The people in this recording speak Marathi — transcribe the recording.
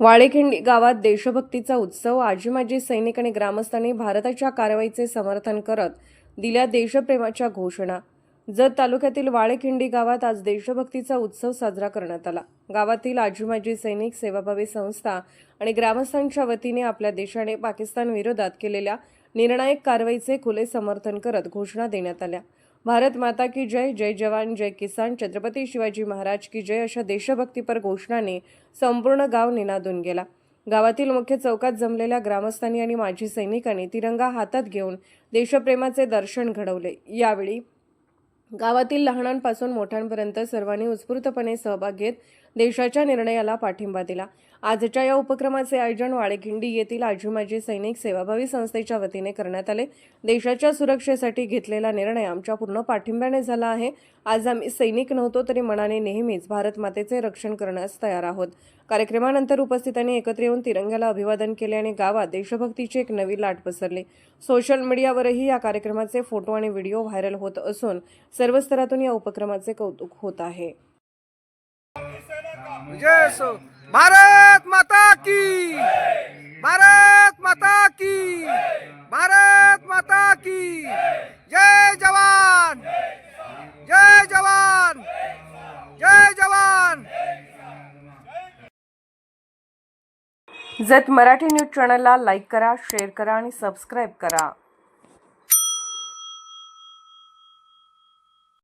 वाळेखिंडी गावात देशभक्तीचा उत्सव आजी माजी सैनिक आणि ग्रामस्थांनी भारताच्या कारवाईचे समर्थन करत दिल्या देशप्रेमाच्या घोषणा. जत तालुक्यातील वाळेखिंडी गावात आज देशभक्तीचा उत्सव साजरा करण्यात आला. गावातील आजी माजी सैनिक सेवाभावी संस्था आणि ग्रामस्थांच्या वतीने आपल्या देशाने पाकिस्तान विरोधात केलेल्या निर्णायक कारवाईचे खुले समर्थन करत घोषणा देण्यात आल्या. भारत माता की जय जय जवान जय किसान छत्रपती शिवाजी महाराज की जय अशा देशभक्तीपर घोषणाने संपूर्ण गाव निनादून गेला. गावातील मुख्य चौकात जमलेल्या ग्रामस्थांनी आणि माजी सैनिकांनी तिरंगा हातात घेऊन देशप्रेमाचे दर्शन घडवले. यावेळी गावातील लहानांपासून मोठ्यांपर्यंत सर्वांनी उत्स्फूर्तपणे सहभाग घेत देशाच्या निर्णयाला पाठिंबा दिला. आजच्या या उपक्रमाचे आयोजन वाळेखिंडी येथील आजी माजी सैनिक सेवाभावी संस्थेच्या वतीने करण्यात आले. देशाच्या सुरक्षेसाठी घेतलेला निर्णय आमच्या पूर्ण पाठिंब्याने झाला आहे. आज आम्ही सैनिक नव्हतो तरी मनाने नेहमीच भारत मातेचे रक्षण करण्यास तयार आहोत. कार्यक्रमानंतर उपस्थितांनी एकत्र येऊन तिरंग्याला अभिवादन केले आणि गावात देशभक्तीची एक नवी लाट पसरली. सोशल मीडियावरही या कार्यक्रमाचे फोटो आणि व्हिडिओ व्हायरल होत असून सर्व स्तरातून या उपक्रमाचे कौतुक होत आहे. जय सो भारत माता की। भारत माता की। भारत माता की। जय जवान। जय जवान। जय जवान। जत मराठी न्यूज चॅनलला लाईक करा शेअर करा आणि सबस्क्राईब करा.